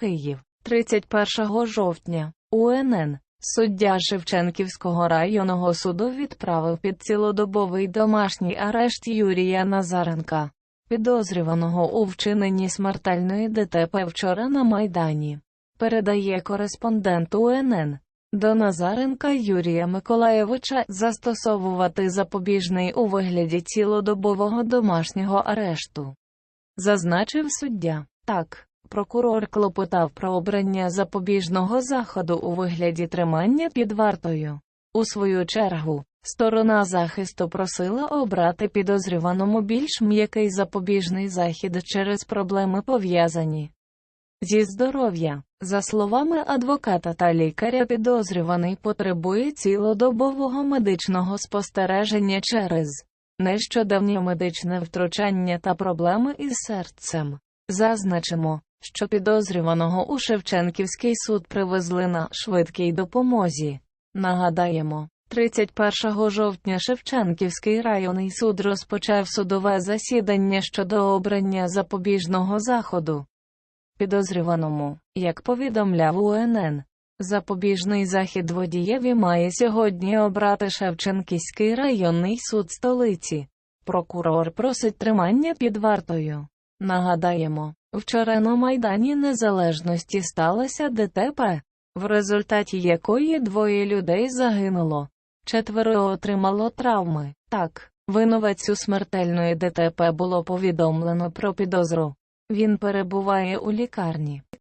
Київ, 31 жовтня, УНН. Суддя Шевченківського районного суду відправив під цілодобовий домашній арешт Юрія Назаренка, підозрюваного у вчиненні смертельної ДТП вчора на Майдані. Передає кореспондент УНН. До Назаренка Юрія Миколаєвича застосовувати запобіжний у вигляді цілодобового домашнього арешту. Зазначив суддя. Так, прокурор клопотав про обрання запобіжного заходу у вигляді тримання під вартою. У свою чергу, сторона захисту просила обрати підозрюваному більш м'який запобіжний захід через проблеми пов'язані зі здоров'я. За словами адвоката та лікаря, підозрюваний потребує цілодобового медичного спостереження через нещодавнє медичне втручання та проблеми із серцем. Зазначимо, що підозрюваного у Шевченківський суд привезли на швидкій допомозі. Нагадаємо, 31 жовтня Шевченківський районний суд розпочав судове засідання щодо обрання запобіжного заходу. Підозрюваному, як повідомляв УНН, запобіжний захід водієві має сьогодні обрати Шевченківський районний суд столиці. Прокурор просить тримання під вартою. Нагадаємо, вчора на Майдані Незалежності сталося ДТП, в результаті якої двоє людей загинуло, четверо отримало травми. Так, винуватцю смертельної ДТП було повідомлено про підозру. Він перебуває у лікарні.